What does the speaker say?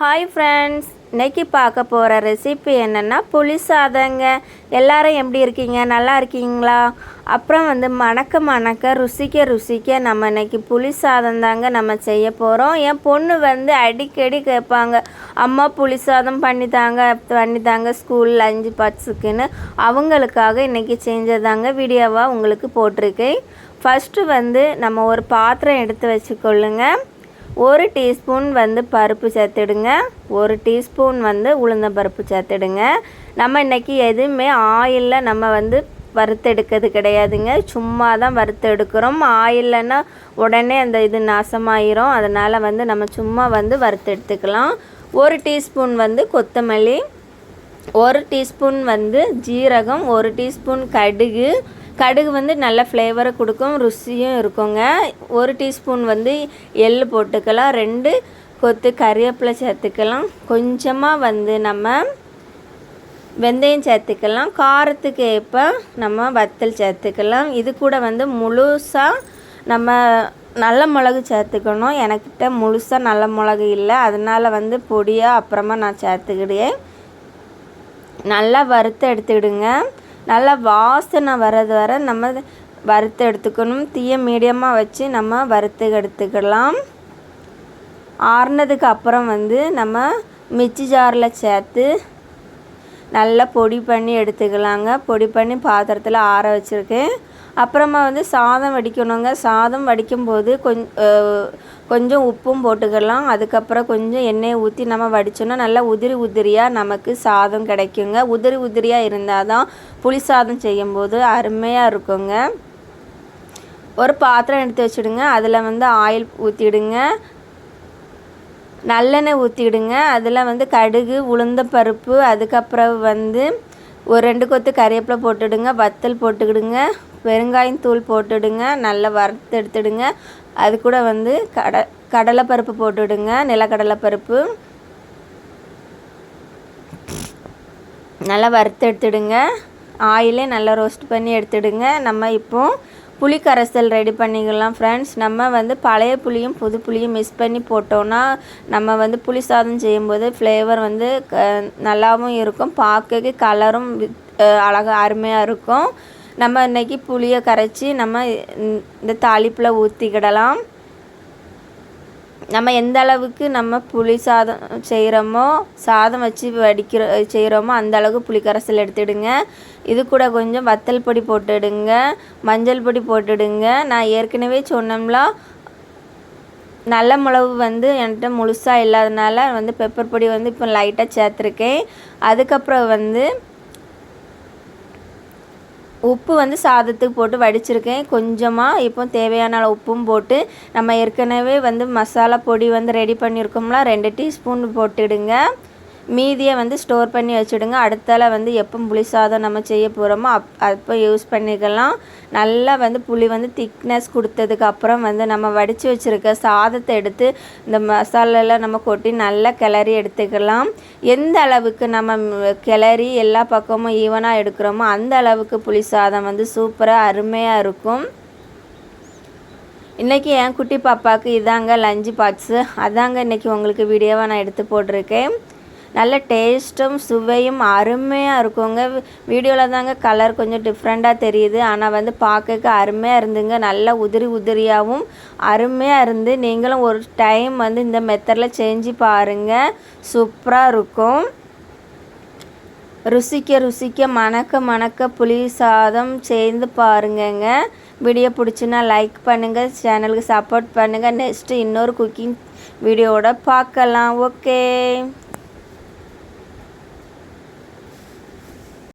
Hi friends இன்றைக்கி பார்க்க போகிற ரெசிபி என்னென்னா புளி சாதங்க. எல்லாரும் எப்படி இருக்கீங்க? நல்லா இருக்கீங்களா? அப்புறம் வந்து மணக்க மணக்க ருசிக்க ருசிக்க நம்ம இன்றைக்கி புளி சாதம் தாங்க நம்ம செய்ய போகிறோம் என் பொண்ணு வந்து அடிக்கடி கேட்பாங்க அம்மா புளி சாதம் பண்ணித்தாங்க பண்ணித்தாங்க ஸ்கூல் லஞ்சு பாக்ஸுக்குன்னு அவங்களுக்காக இன்றைக்கி செஞ்சதாங்க வீடியோவாக உங்களுக்கு போட்டிருக்கேன். ஃபஸ்ட்டு வந்து நம்ம ஒரு பாத்திரம் எடுத்து வச்சுக்கொள்ளுங்கள் ஒரு டீஸ்பூன் வந்து பருப்பு சேர்த்துடுங்க. ஒரு டீஸ்பூன் வந்து உளுந்த பருப்பு சேர்த்துடுங்க. நம்ம இன்றைக்கி எதுவுமே ஆயிலில் நம்ம வந்து வறுத்தெடுக்கிறது கிடையாதுங்க. சும்மா தான் வறுத்து எடுக்கிறோம் ஆயில்லன்னா உடனே அந்த இது நாசமாயிரும். அதனால் வந்து நம்ம சும்மா வந்து வறுத்து எடுத்துக்கலாம் ஒரு டீஸ்பூன் வந்து கொத்தமல்லி. ஒரு டீஸ்பூன் வந்து ஜீரகம். ஒரு டீஸ்பூன் கடுகு. கடுகு வந்து நல்ல ஃப்ளேவரை கொடுக்கும் ருசியும் இருக்குங்க. ஒரு டீஸ்பூன் வந்து எள் போட்டுக்கலாம் ரெண்டு கொத்து கறிவேப்பிலை சேர்த்துக்கலாம். கொஞ்சமாக வந்து நம்ம வெந்தயம் சேர்த்துக்கலாம். காரத்துக்கு ஏற்ப நம்ம வத்தல் சேர்த்துக்கலாம். இது கூட வந்து முழுசாக நம்ம நல்ல மிளகு சேர்த்துக்கணும். எனக்கிட்ட முழுசாக நல்ல மிளகு இல்லை. அதனால் வந்து பொடியாக அப்புறமா நான் சேர்த்துக்கிடுவேன். நல்லா வறுத்து எடுத்துக்கிடுங்க நல்லா வாசனை வர்றது வர நம்ம வறுத்து எடுத்துக்கணும். தீய மீடியமாக வச்சு நம்ம வறுத்து எடுத்துக்கலாம். ஆறுனதுக்கு அப்புறம் வந்து நம்ம மிச்சி ஜாரில் சேர்த்து நல்லா பொடி பண்ணி எடுத்துக்கலாங்க. பொடி பண்ணி பாத்திரத்தில் ஆற வச்சுருக்கேன் அப்புறமா வந்து சாதம் வடிக்கணுங்க. சாதம் வடிக்கும்போது கொஞ் கொஞ்சம் உப்பும் போட்டுக்கலாம். அதுக்கப்புறம் கொஞ்சம் எண்ணெயை ஊற்றி நம்ம வடித்தோன்னா நல்லா உதிரி உதிரியாக நமக்கு சாதம் கிடைக்குங்க. உதிரி உதிரியாக இருந்தால் தான் புளி சாதம் செய்யும்போது அருமையாக இருக்குங்க. ஒரு பாத்திரம் எடுத்து வச்சுடுங்க. அதில் வந்து ஆயில் ஊற்றிடுங்க நல்லெண்ணெய் ஊற்றிடுங்க அதில் வந்து கடுகு உளுந்த பருப்பு அதுக்கப்புறம் வந்து ஒரு ரெண்டு கொத்து கறிவேப்பிலை போட்டுடுங்க. வத்தல் போட்டுக்கிடுங்க. பெருங்காயம் தூள் போட்டுடுங்க. நல்லா வறுத்து எடுத்துடுங்க. அது கூட வந்து கட கடலைப்பருப்பு போட்டுடுங்க. நிலக்கடலைப்பருப்பு. நல்லா வறுத்து எடுத்துடுங்க. ஆயிலே நல்லா ரோஸ்ட் பண்ணி எடுத்துடுங்க. நம்ம இப்போ புளி கரைசல் ரெடி பண்ணிக்கலாம் ஃப்ரெண்ட்ஸ் நம்ம வந்து பழைய புளியும் புது புளியும் மிக்ஸ் பண்ணி போட்டோன்னா நம்ம வந்து புளி சாதம் செய்யும்போது ஃப்ளேவர் வந்து க நல்லாவும் இருக்கும். பார்க்க கலரும் அழகாக அருமையாக இருக்கும். நம்ம இன்றைக்கி புளியை கரைச்சி நம்ம இந்த தாளிப்பில் ஊற்றிக்கிடலாம் நம்ம எந்த அளவுக்கு நம்ம புளி சாதம் செய்கிறோமோ சாதம் வச்சு வடிக்கிற செய்கிறோமோ அந்த அளவுக்கு புளி கரைசல் எடுத்துடுங்க. இது கூட கொஞ்சம் வத்தல் பொடி போட்டுடுங்க. மஞ்சள் பொடி போட்டுடுங்க. நான் ஏற்கனவே சொன்னோம்ல நல்ல மிளகு வந்து என்கிட்ட முழுசாக இல்லாதனால வந்து பெப்பர் பொடி வந்து இப்போ லைட்டாக சேர்த்துருக்கேன். அதுக்கப்புறம் வந்து உப்பு வந்து சாதத்துக்கு போட்டு வடிச்சிருக்கேன். கொஞ்சமாக இப்போ தேவையான அளவு உப்பும் போட்டு நம்ம ஏற்கனவே வந்து மசாலா பொடி வந்து ரெடி பண்ணியிருக்கோம்ல ரெண்டு டீஸ்பூன் போட்டுடுங்க. மீதியை வந்து ஸ்டோர் பண்ணி வச்சுடுங்க. அடுத்தால வந்து எப்போ புளி சாதம் நம்ம செய்ய போகிறோமோ அப் அப்போ யூஸ் பண்ணிக்கலாம். நல்லா வந்து புளி வந்து திக்னஸ் கொடுத்ததுக்கு அப்புறம் வந்து நம்ம வடித்து வச்சுருக்க சாதத்தை எடுத்து இந்த மசாலாலாம் நம்ம கொட்டி நல்லா கிளறி எடுத்துக்கலாம். எந்த அளவுக்கு நம்ம கிளறி எல்லா பக்கமும் ஈவனாக எடுக்கிறோமோ அந்த அளவுக்கு புளி சாதம் வந்து சூப்பராக அருமையாக இருக்கும். இன்றைக்கி என் குட்டி பாப்பாவுக்கு இதாங்க லஞ்சு பாக்ஸு அதாங்க இன்றைக்கி உங்களுக்கு வீடியோவாக நான் எடுத்து போட்டிருக்கேன். நல்ல டேஸ்ட்டும் சுவையும் அருமையாக இருக்குங்க. வீடியோவில் தாங்க கலர் கொஞ்சம் டிஃப்ரெண்ட்டாக தெரியுது. ஆனால் வந்து பார்க்க அருமையாக இருந்துங்க. நல்லா உதிரி உதிரியாகவும் அருமையாக இருந்து நீங்களும் ஒரு டைம் வந்து இந்த மெத்தடில் செஞ்சு பாருங்கள் சூப்பராக இருக்கும். ருசிக்க ருசிக்க மணக்க மணக்க புளி சாதம் சேர்ந்து பாருங்கங்க. வீடியோ பிடிச்சுன்னா லைக் பண்ணுங்கள் சேனலுக்கு சப்போர்ட் பண்ணுங்கள் நெக்ஸ்ட்டு இன்னொரு குக்கிங் வீடியோவோட பார்க்கலாம் ஓகே